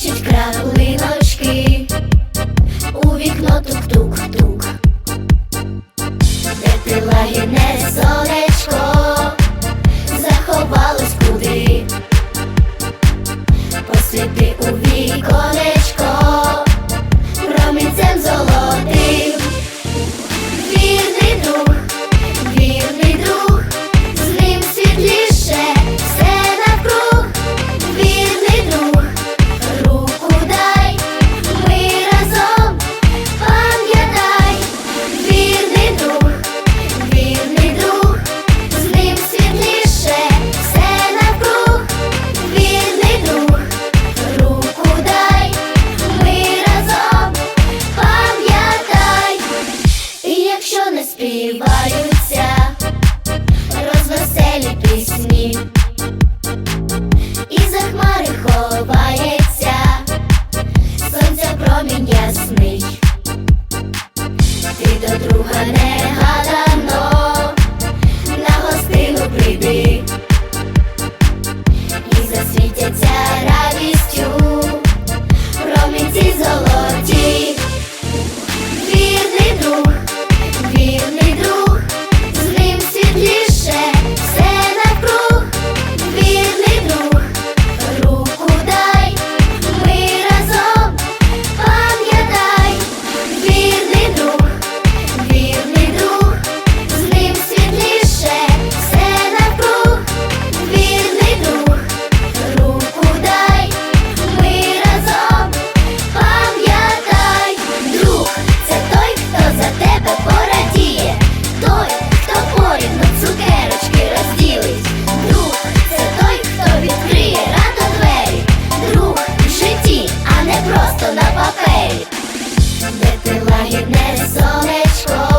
Стукочуть краплиночки, у вікно тук-тук-тук, де ти лагіне сонечко, заховалось куди, посвіти у віконечко. пісні, і за хмари ховається, сонця промінь ясний, ти до друга не. ягідне сонечко.